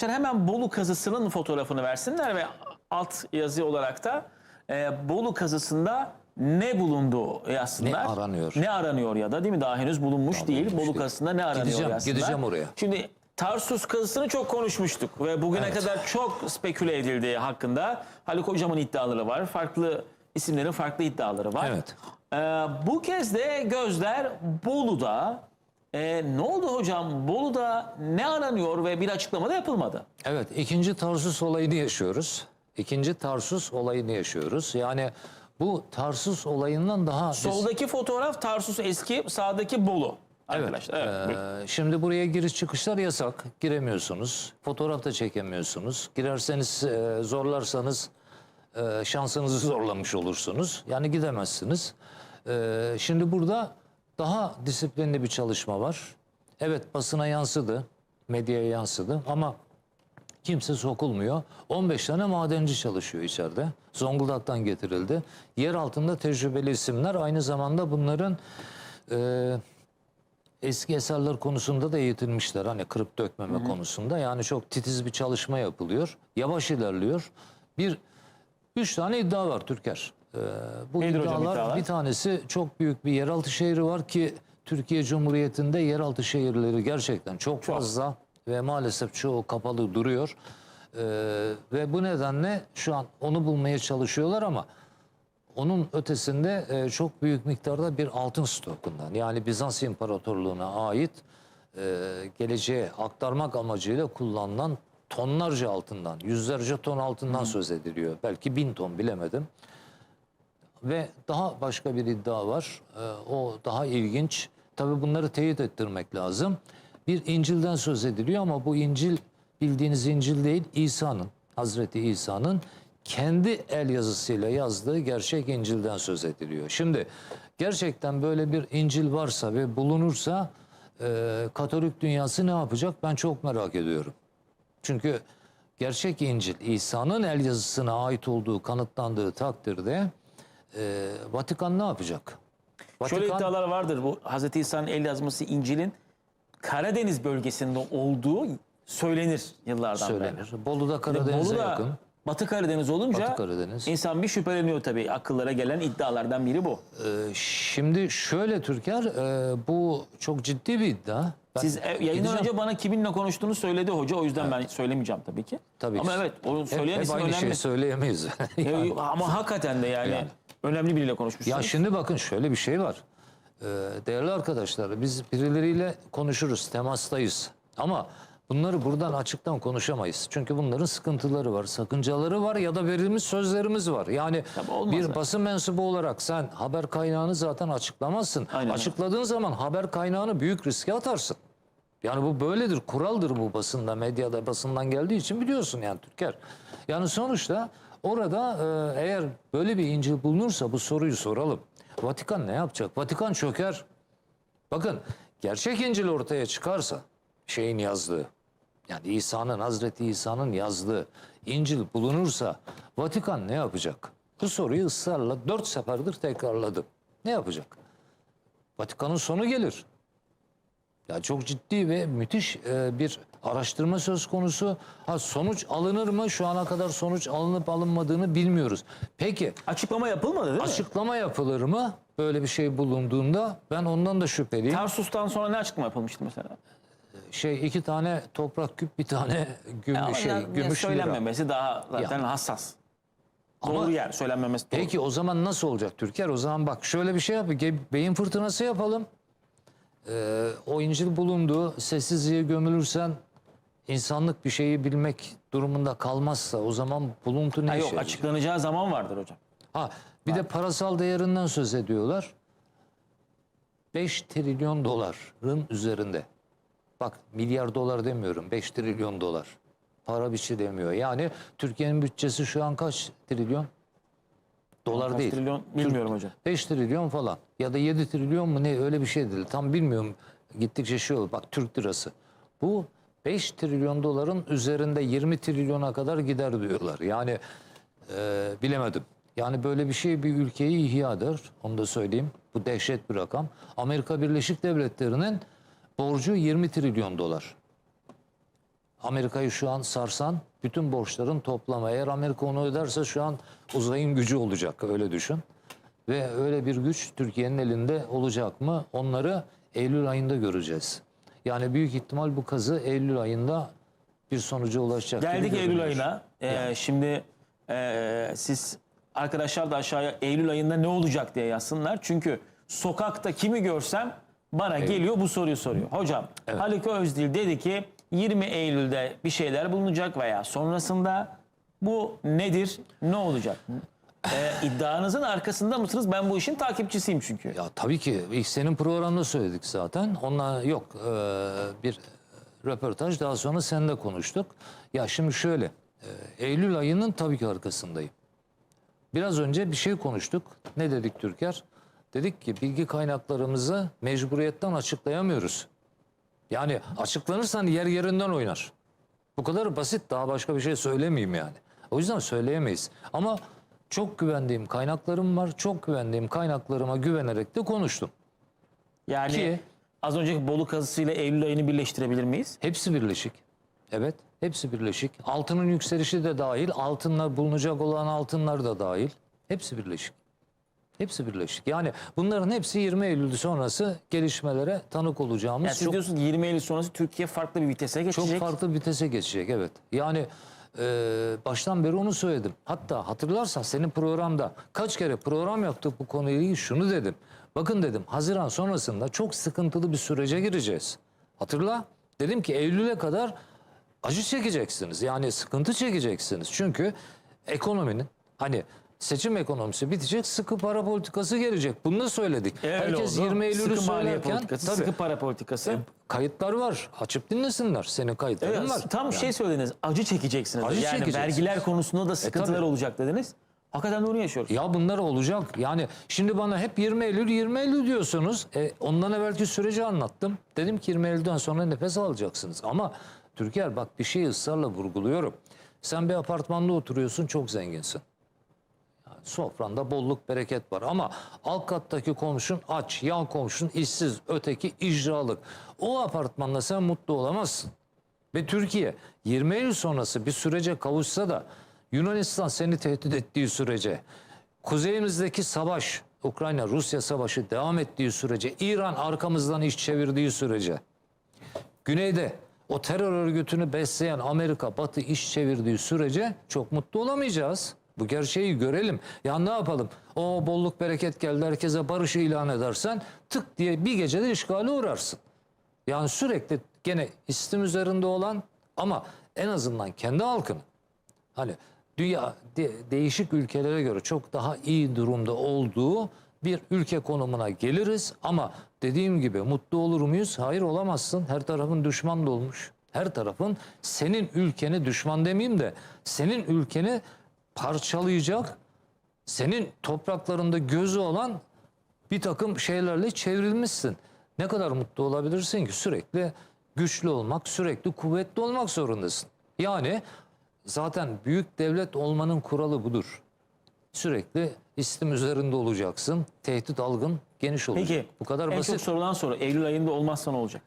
Şimdi hemen Bolu kazısının fotoğrafını versinler ve alt yazı olarak da e, Bolu kazısında ne bulunduğu yazsınlar. Ne aranıyor? Ne aranıyor ya da değil mi? Daha henüz bulunmuş değil. bulunmuş Bolu değil. kazısında ne aranıyor Gideceğim, yazsınlar. gideceğim oraya. Şimdi Tarsus kazısını çok konuşmuştuk ve bugüne kadar çok speküle edildiği hakkında Haluk Hocam'ın iddiaları var. Farklı isimlerin farklı iddiaları var. Evet. Ee, bu kez de gözler Bolu'da. Ee, ne oldu hocam? Bolu'da ne aranıyor ve bir açıklama da yapılmadı. Evet, ikinci Tarsus olayını yaşıyoruz. İkinci Tarsus olayını yaşıyoruz. Yani bu Tarsus olayından daha... biz- Soldaki fotoğraf Tarsus eski, sağdaki Bolu. Arkadaşlar. Evet. buyurun. Ee, şimdi buraya giriş çıkışlar yasak. Giremiyorsunuz. Fotoğraf da çekemiyorsunuz. Girerseniz e, zorlarsanız e, şansınızı zorlamış olursunuz. Yani gidemezsiniz. E, şimdi burada daha disiplinli bir çalışma var. Evet basına yansıdı. Medyaya yansıdı ama kimse sokulmuyor. 15 tane madenci çalışıyor içeride. Zonguldak'tan getirildi. Yer altında tecrübeli isimler. Aynı zamanda bunların e, eski eserler konusunda da eğitilmişler. Hani kırıp dökmeme konusunda. Yani çok titiz bir çalışma yapılıyor. Yavaş ilerliyor. Bir üç tane iddia var Türker. Ee, bu Nedir hocam iddialar, iddialar? bir tanesi çok büyük bir yeraltı şehri var ki Türkiye Cumhuriyeti'nde yeraltı şehirleri gerçekten çok, fazla ve maalesef çoğu kapalı duruyor. Ee, ve bu nedenle şu an onu bulmaya çalışıyorlar ama onun ötesinde e, çok büyük miktarda bir altın stokundan yani Bizans İmparatorluğu'na ait e, geleceğe aktarmak amacıyla kullanılan tonlarca altından, yüzlerce ton altından söz ediliyor. Belki bin ton bilemedim. Ve daha başka bir iddia var. E, o daha ilginç. Tabii bunları teyit ettirmek lazım. Bir İncil'den söz ediliyor ama bu İncil bildiğiniz İncil değil, İsa'nın, Hazreti İsa'nın kendi el yazısıyla yazdığı gerçek İncil'den söz ediliyor. Şimdi gerçekten böyle bir İncil varsa ve bulunursa e, Katolik dünyası ne yapacak? Ben çok merak ediyorum. Çünkü gerçek İncil İsa'nın el yazısına ait olduğu kanıtlandığı takdirde e, Vatikan ne yapacak? Şöyle Vatikan- iddialar vardır. Bu Hz. İsa'nın el yazması İncil'in Karadeniz bölgesinde olduğu söylenir yıllardan beri. söylenir. Bolu'da Karadeniz'e Bolu da yakın. Batı Karadeniz olunca Batı Karadeniz. insan bir şüpheleniyor tabii. Akıllara gelen iddialardan biri bu. Ee, şimdi şöyle Türker, e, bu çok ciddi bir iddia. Ben Siz e, yayından önce bana kiminle konuştuğunu söyledi hoca. O yüzden ben söylemeyeceğim tabii ki. Tabii Ama evet onu hep, söyleyen hep isim aynı önemli. şeyi söyleyemeyiz. E, Ama hakikaten de yani, Yani. Önemli biriyle konuşmuşsunuz. Ya şimdi bakın şöyle bir şey var. Ee, değerli arkadaşlar biz birileriyle konuşuruz, temastayız. Ama bunları buradan açıktan konuşamayız. Çünkü bunların sıkıntıları var, sakıncaları var ya da verilmiş sözlerimiz var. Yani bir yani. basın mensubu olarak sen haber kaynağını zaten açıklamazsın. Aynen. Açıkladığın zaman haber kaynağını büyük riske atarsın. Yani bu böyledir, kuraldır bu basında, medyada basından geldiği için biliyorsun yani Türker. Yani sonuçta orada e, eğer böyle bir İncil bulunursa bu soruyu soralım. Vatikan ne yapacak? Vatikan çöker. Bakın gerçek İncil ortaya çıkarsa şeyin yazdığı yani İsa'nın Hazreti İsa'nın yazdığı İncil bulunursa Vatikan ne yapacak? Bu soruyu ısrarla dört seferdir tekrarladım. Ne yapacak? Vatikan'ın sonu gelir. Ya çok ciddi ve müthiş e, bir araştırma söz konusu. Ha sonuç alınır mı? Şu ana kadar sonuç alınıp alınmadığını bilmiyoruz. Peki Açıklama yapılmadı değil mi? açıklama yapılır mı? Böyle bir şey bulunduğunda ben ondan da şüpheliyim. Tarsus'tan sonra ne açıklama yapılmıştı mesela? Şey iki tane toprak küp, bir tane güm, Ya şey ya- gümüş lira. söylenmemesi daha zaten hassas. Ama- Doğru yer söylenmemesi doğru. Peki o zaman nasıl olacak Türker? O zaman bak şöyle bir şey yap. ge- Beyin fırtınası yapalım. Ee, o İncil bulundu. Sessizliğe gömülürsen insanlık bir şeyi bilmek durumunda kalmazsa o zaman buluntu ne Ha, işe yok yarayacak? açıklanacağı zaman vardır hocam. Ha, bir de parasal değerinden söz ediyorlar. 5 trilyon doların üzerinde. Bak milyar dolar demiyorum 5 trilyon dolar. Para biçi demiyor. Yani Türkiye'nin bütçesi şu an kaç trilyon? Dolar Kaç değil. trilyon bilmiyorum hocam. 5 trilyon falan ya da 7 trilyon mu ne öyle bir şey değil. Tam bilmiyorum. Gittikçe şey olur. Bak Türk lirası. Bu 5 trilyon doların üzerinde 20 trilyona kadar gider diyorlar. Yani e, bilemedim. Yani böyle bir şey bir ülkeyi ihya eder. Onu da söyleyeyim. Bu dehşet bir rakam. Amerika Birleşik Devletleri'nin borcu 20 trilyon dolar. Amerika'yı şu an sarsan bütün borçların toplamı. Eğer Amerika onu öderse şu an uzayın gücü olacak öyle düşün. Ve öyle bir güç Türkiye'nin elinde olacak mı? Onları Eylül ayında göreceğiz. Yani büyük ihtimal bu kazı Eylül ayında bir sonuca ulaşacak. Geldik Eylül ayına. Ee, Şimdi e, siz arkadaşlar da aşağıya Eylül ayında ne olacak diye yazsınlar. Çünkü sokakta kimi görsem bana geliyor bu soruyu soruyor. Hocam Haluk Özdil dedi ki 20 Eylül'de bir şeyler bulunacak veya sonrasında bu nedir? Ne olacak? Ee, iddianızın arkasında mısınız? Ben bu işin takipçisiyim çünkü. Ya tabii ki ilk senin programda söyledik zaten. Onunla yok e, bir röportaj daha sonra seninle konuştuk. Ya şimdi şöyle e, Eylül ayının tabii ki arkasındayım. Biraz önce bir şey konuştuk. Ne dedik Türker? Dedik ki bilgi kaynaklarımızı mecburiyetten açıklayamıyoruz. Yani açıklanırsan yer yerinden oynar. Bu kadar basit daha başka bir şey söylemeyeyim yani. O yüzden söyleyemeyiz. Ama çok güvendiğim kaynaklarım var. Çok güvendiğim kaynaklarıma güvenerek de konuştum. Yani Ki- az önceki Bolu kazısıyla Eylül ayını birleştirebilir miyiz? Hepsi birleşik. Evet, hepsi birleşik. Altının yükselişi de dahil, altınlar bulunacak olan altınlar da dahil. Hepsi birleşik. Hepsi birleşik. Yani bunların hepsi 20 Eylül sonrası gelişmelere tanık olacağımız Yani siz çok diyorsunuz 20 Eylül sonrası Türkiye farklı bir vitese çok geçecek. farklı vitese geçecek evet. Yani e, baştan beri onu söyledim. Hatta hatırlarsan senin programda kaç kere program yaptık bu konuyla ilgili şunu dedim. Bakın dedim Haziran sonrasında çok sıkıntılı bir sürece gireceğiz. Hatırla. Dedim ki Eylül'e kadar acı çekeceksiniz. Yani sıkıntı çekeceksiniz. Çünkü ekonominin hani seçim ekonomisi bitecek, sıkı para politikası gelecek. Bunu da söyledik. E, Herkes oldu. 20 Eylül'ü sıkı söylerken politikası, tabii, sıkı para politikası. kayıtlar var. Açıp dinlesinler. Senin kayıtların Evet, var. tam şey söylediniz. Acı çekeceksiniz. Acı yani çekeceksiniz. vergiler konusunda da sıkıntılar tabii. olacak dediniz. Hakikaten onu yaşıyoruz. Ya bunlar olacak. Yani şimdi bana hep 20 Eylül 20 Eylül diyorsunuz. E, ondan evvelki süreci anlattım. Dedim ki 20 Eylül'den sonra nefes alacaksınız. Ama Türker bak bir şey ısrarla vurguluyorum. Sen bir apartmanda oturuyorsun çok zenginsin. Sofranda bolluk bereket var ama alt kattaki komşun aç, yan komşun işsiz, öteki icralık. O apartmanda sen mutlu olamazsın. Ve Türkiye 20 Eylül sonrası bir sürece kavuşsa da Yunanistan seni tehdit ettiği sürece, kuzeyimizdeki savaş, Ukrayna-Rusya savaşı devam ettiği sürece, İran arkamızdan iş çevirdiği sürece, güneyde o terör örgütünü besleyen Amerika, Batı iş çevirdiği sürece çok mutlu olamayacağız. Bu gerçeği görelim. Ya ne yapalım? O bolluk bereket geldi herkese barış ilan edersen tık diye bir gecede işgale uğrarsın. Yani sürekli gene istim üzerinde olan ama en azından kendi halkını hani dünya de- değişik ülkelere göre çok daha iyi durumda olduğu bir ülke konumuna geliriz ama dediğim gibi mutlu olur muyuz? Hayır olamazsın. Her tarafın düşman da olmuş. Her tarafın senin ülkeni düşman demeyeyim de senin ülkeni parçalayacak, senin topraklarında gözü olan bir takım şeylerle çevrilmişsin. Ne kadar mutlu olabilirsin ki sürekli güçlü olmak, sürekli kuvvetli olmak zorundasın. Yani zaten büyük devlet olmanın kuralı budur. Sürekli istim üzerinde olacaksın. Tehdit algın geniş olacak. Peki Bu kadar en basit. çok sorulan soru Eylül ayında olmazsa ne olacak?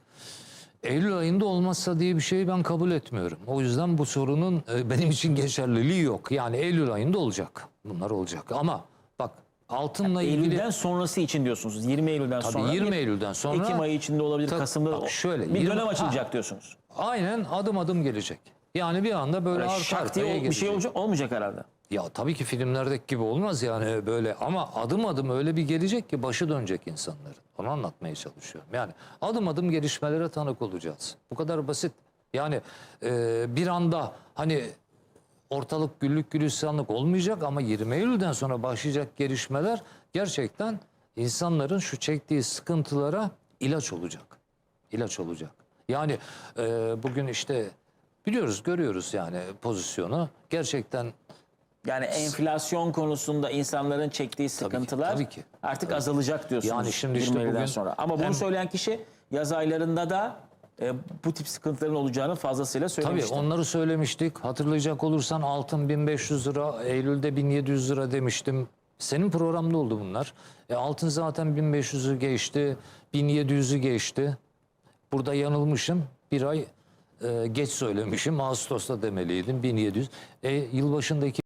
Eylül ayında olmazsa diye bir şeyi ben kabul etmiyorum. O yüzden bu sorunun e, benim için geçerliliği yok. Yani Eylül ayında olacak. Bunlar olacak. Ama bak altınla ilgili Eylül'den sonrası için diyorsunuz. 20 Eylül'den Tabii sonra. 20 bir Eylül'den sonra Ekim ayı içinde olabilir, Tabii, Kasım'da bak şöyle, bir 20 dönem ha. açılacak diyorsunuz. aynen adım adım gelecek. Yani bir anda böyle arka Şak diye bir şey olacak, olmayacak herhalde. Ya tabii ki filmlerdeki gibi olmaz yani böyle ama adım adım öyle bir gelecek ki başı dönecek insanların. Onu anlatmaya çalışıyorum. Yani adım adım gelişmelere tanık olacağız. Bu kadar basit. Yani e, bir anda hani ortalık güllük gülistanlık olmayacak ama 20 Eylül'den sonra başlayacak gelişmeler gerçekten insanların şu çektiği sıkıntılara ilaç olacak. İlaç olacak. Yani e, bugün işte biliyoruz görüyoruz yani pozisyonu gerçekten Yani enflasyon konusunda insanların çektiği sıkıntılar tabii ki. artık azalacak diyorsunuz. Yani şimdi işte 20 Eylül'den bugün sonra. Ama bunu hem- söyleyen kişi yaz aylarında da e, bu tip sıkıntıların olacağını fazlasıyla Tabii söylemişti. onları söylemiştik. Hatırlayacak olursan altın 1500 lira, Eylül'de 1700 lira demiştim. Senin programda oldu bunlar. E, altın zaten 1500'ü geçti, 1700'ü geçti. Burada yanılmışım. Bir ay e, geç söylemişim. Ağustos'ta demeliydim 1700. E, yılbaşındaki